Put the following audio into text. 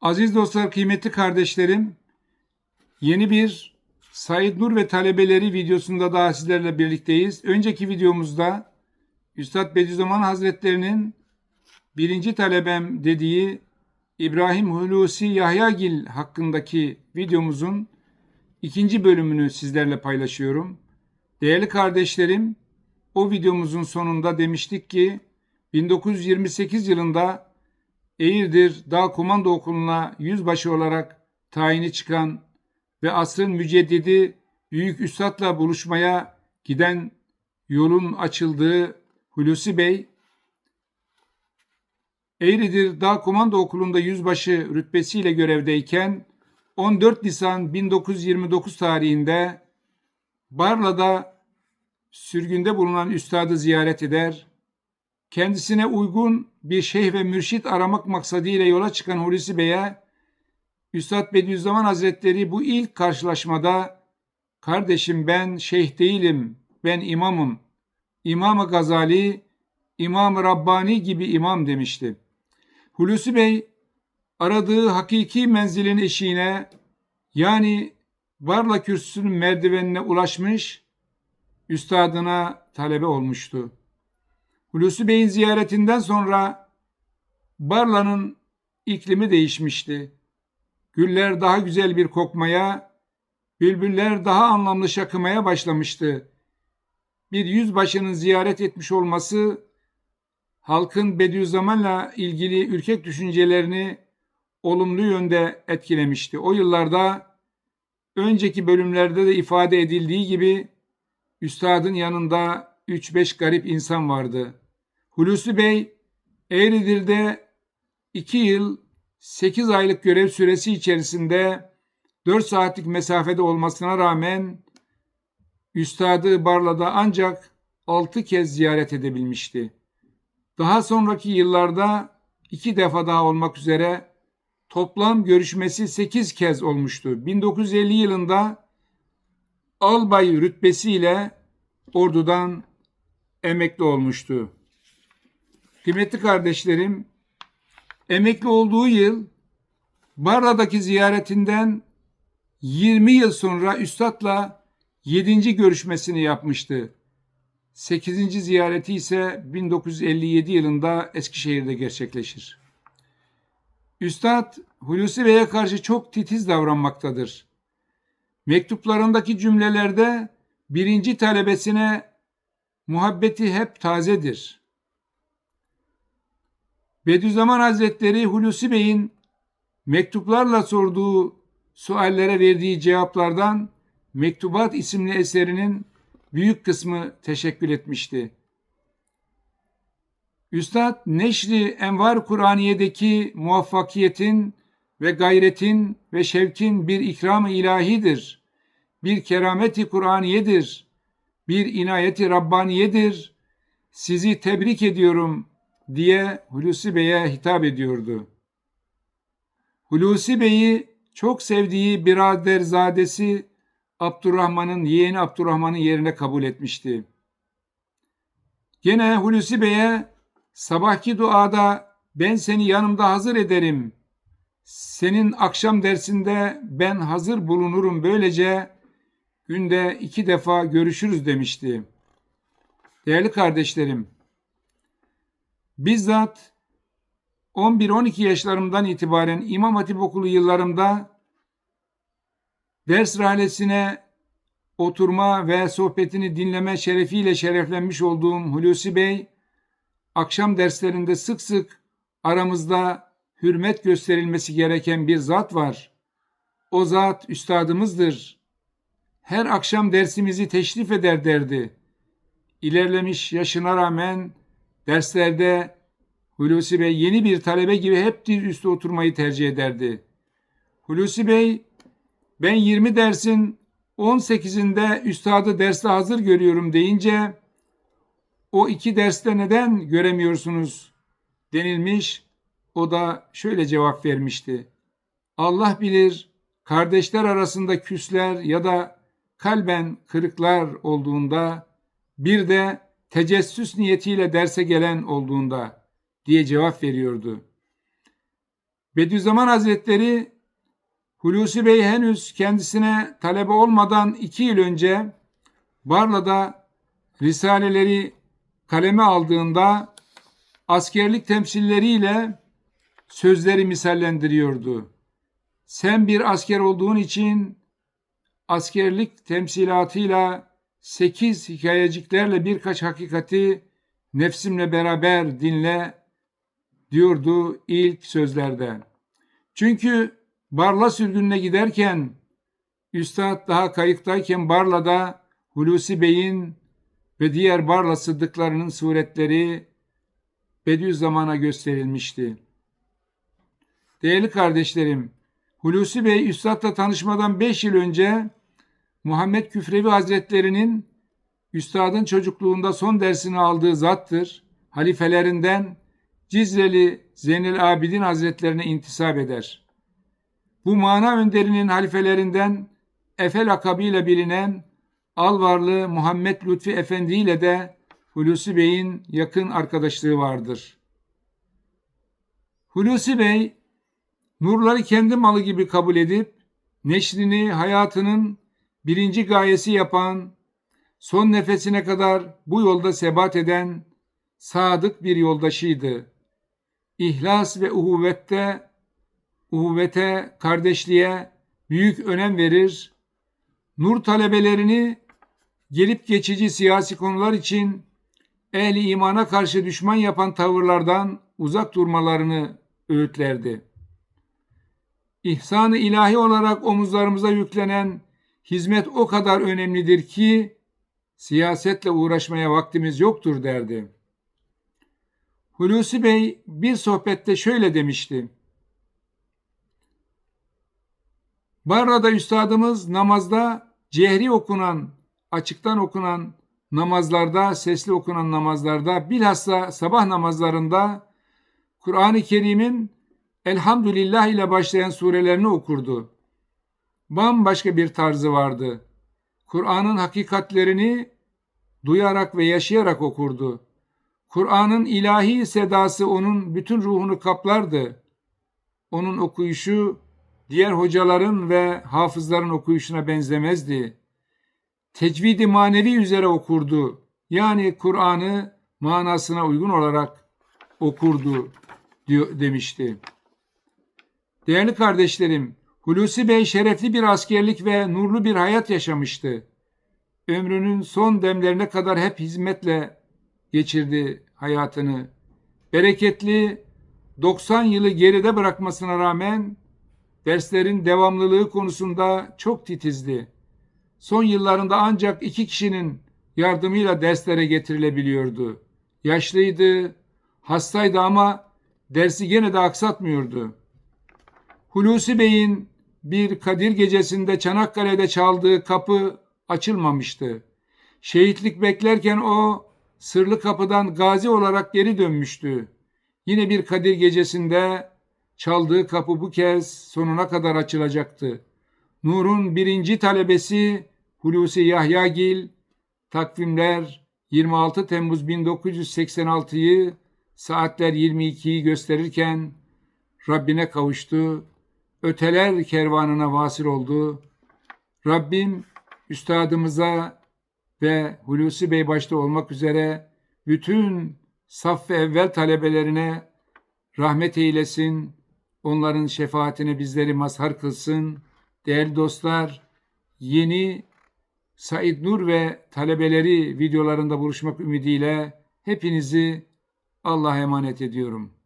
Aziz dostlar, kıymetli kardeşlerim, yeni bir Said Nur ve talebeleri videosunda daha sizlerle birlikteyiz. Önceki videomuzda Üstad Bediüzzaman Hazretlerinin birinci talebem dediği İbrahim Hulusi Yahyagil hakkındaki videomuzun ikinci bölümünü sizlerle paylaşıyorum. Değerli kardeşlerim, o videomuzun sonunda demiştik ki 1928 yılında Eğirdir Dağ Komando Okulu'na yüzbaşı olarak tayini çıkan ve asrın müceddidi Büyük Üstad'la buluşmaya giden yolun açıldığı Hulusi Bey, Eğridir Dağ Komando Okulu'nda yüzbaşı rütbesiyle görevdeyken 14 Nisan 1929 tarihinde Barla'da sürgünde bulunan üstadı ziyaret eder, kendisine uygun bir şeyh ve mürşit aramak maksadıyla yola çıkan Hulusi Bey'e Üstad Bediüzzaman Hazretleri bu ilk karşılaşmada kardeşim ben şeyh değilim, ben imamım. İmam-ı Gazali, İmam-ı Rabbani gibi imam demişti. Hulusi Bey aradığı hakiki menzilin eşiğine yani Varla kürsüsünün merdivenine ulaşmış, üstadına talebe olmuştu. Hulusi Bey'in ziyaretinden sonra Barla'nın iklimi değişmişti. Güller daha güzel bir kokmaya, bülbüller daha anlamlı şakımaya başlamıştı. Bir yüzbaşının ziyaret etmiş olması halkın Bediüzzaman'la ilgili ürkek düşüncelerini olumlu yönde etkilemişti. O yıllarda önceki bölümlerde de ifade edildiği gibi üstadın yanında 3-5 garip insan vardı. Hulusi Bey Eğridir'de 2 yıl 8 aylık görev süresi içerisinde 4 saatlik mesafede olmasına rağmen üstadı Barla'da ancak 6 kez ziyaret edebilmişti. Daha sonraki yıllarda iki defa daha olmak üzere toplam görüşmesi 8 kez olmuştu. 1950 yılında albay rütbesiyle ordudan emekli olmuştu. Kıymetli kardeşlerim, emekli olduğu yıl Barla'daki ziyaretinden 20 yıl sonra Üstad'la 7. görüşmesini yapmıştı. 8. ziyareti ise 1957 yılında Eskişehir'de gerçekleşir. Üstad Hulusi Bey'e karşı çok titiz davranmaktadır. Mektuplarındaki cümlelerde birinci talebesine muhabbeti hep tazedir. Bediüzzaman Hazretleri Hulusi Bey'in mektuplarla sorduğu suallere verdiği cevaplardan Mektubat isimli eserinin büyük kısmı teşekkül etmişti. Üstad Neşri Envar Kur'aniye'deki muvaffakiyetin ve gayretin ve şevkin bir ikram-ı ilahidir. Bir kerameti Kur'aniyedir. Bir inayeti Rabbaniyedir. Sizi tebrik ediyorum diye Hulusi Bey'e hitap ediyordu. Hulusi Bey'i çok sevdiği biraderzadesi Abdurrahman'ın yeğeni Abdurrahman'ın yerine kabul etmişti. Gene Hulusi Bey'e sabahki duada ben seni yanımda hazır ederim. Senin akşam dersinde ben hazır bulunurum böylece günde iki defa görüşürüz demişti. Değerli kardeşlerim, bizzat 11-12 yaşlarımdan itibaren İmam Hatip Okulu yıllarımda ders rahlesine oturma ve sohbetini dinleme şerefiyle şereflenmiş olduğum Hulusi Bey, akşam derslerinde sık sık aramızda hürmet gösterilmesi gereken bir zat var. O zat üstadımızdır. Her akşam dersimizi teşrif eder derdi. İlerlemiş yaşına rağmen derslerde Hulusi Bey yeni bir talebe gibi hep diz üstü oturmayı tercih ederdi. Hulusi Bey ben 20 dersin 18'inde üstadı derste hazır görüyorum deyince o iki derste neden göremiyorsunuz denilmiş. O da şöyle cevap vermişti. Allah bilir kardeşler arasında küsler ya da kalben kırıklar olduğunda bir de tecessüs niyetiyle derse gelen olduğunda diye cevap veriyordu. Bediüzzaman Hazretleri Hulusi Bey henüz kendisine talebe olmadan iki yıl önce Barla'da risaleleri kaleme aldığında askerlik temsilleriyle sözleri misallendiriyordu. Sen bir asker olduğun için askerlik temsilatıyla sekiz hikayeciklerle birkaç hakikati nefsimle beraber dinle diyordu ilk sözlerde. Çünkü Barla sürgününe giderken Üstad daha kayıktayken Barla'da Hulusi Bey'in ve diğer Barla sıddıklarının suretleri Bediüzzaman'a gösterilmişti. Değerli kardeşlerim, Hulusi Bey Üstad'la tanışmadan 5 yıl önce Muhammed Küfrevi Hazretlerinin Üstad'ın çocukluğunda son dersini aldığı zattır. Halifelerinden Cizreli Zeynel Abidin Hazretlerine intisap eder. Bu mana önderinin halifelerinden Efe lakabıyla bilinen Alvarlı Muhammed Lütfi Efendi ile de Hulusi Bey'in yakın arkadaşlığı vardır. Hulusi Bey, nurları kendi malı gibi kabul edip, neşrini hayatının birinci gayesi yapan, son nefesine kadar bu yolda sebat eden sadık bir yoldaşıydı. İhlas ve uhuvvette, uhuvvete, kardeşliğe büyük önem verir. Nur talebelerini gelip geçici siyasi konular için ehli imana karşı düşman yapan tavırlardan uzak durmalarını öğütlerdi. İhsan-ı ilahi olarak omuzlarımıza yüklenen hizmet o kadar önemlidir ki siyasetle uğraşmaya vaktimiz yoktur derdi. Hulusi Bey bir sohbette şöyle demişti. Barra'da üstadımız namazda cehri okunan, açıktan okunan namazlarda, sesli okunan namazlarda, bilhassa sabah namazlarında Kur'an-ı Kerim'in Elhamdülillah ile başlayan surelerini okurdu. Bambaşka bir tarzı vardı. Kur'an'ın hakikatlerini duyarak ve yaşayarak okurdu. Kur'an'ın ilahi sedası onun bütün ruhunu kaplardı. Onun okuyuşu diğer hocaların ve hafızların okuyuşuna benzemezdi. Tecvidi manevi üzere okurdu. Yani Kur'an'ı manasına uygun olarak okurdu diyor, demişti. Değerli kardeşlerim, Hulusi Bey şerefli bir askerlik ve nurlu bir hayat yaşamıştı. Ömrünün son demlerine kadar hep hizmetle geçirdi hayatını. Bereketli 90 yılı geride bırakmasına rağmen derslerin devamlılığı konusunda çok titizdi. Son yıllarında ancak iki kişinin yardımıyla derslere getirilebiliyordu. Yaşlıydı, hastaydı ama dersi gene de aksatmıyordu. Hulusi Bey'in bir Kadir gecesinde Çanakkale'de çaldığı kapı açılmamıştı. Şehitlik beklerken o sırlı kapıdan gazi olarak geri dönmüştü. Yine bir Kadir gecesinde çaldığı kapı bu kez sonuna kadar açılacaktı. Nur'un birinci talebesi Hulusi Yahyagil, takvimler 26 Temmuz 1986'yı saatler 22'yi gösterirken Rabbine kavuştu. Öteler kervanına vasıl oldu. Rabbim üstadımıza ve Hulusi Bey başta olmak üzere bütün saf ve evvel talebelerine rahmet eylesin. Onların şefaatine bizleri mazhar kılsın. Değerli dostlar, yeni Said Nur ve talebeleri videolarında buluşmak ümidiyle hepinizi Allah'a emanet ediyorum.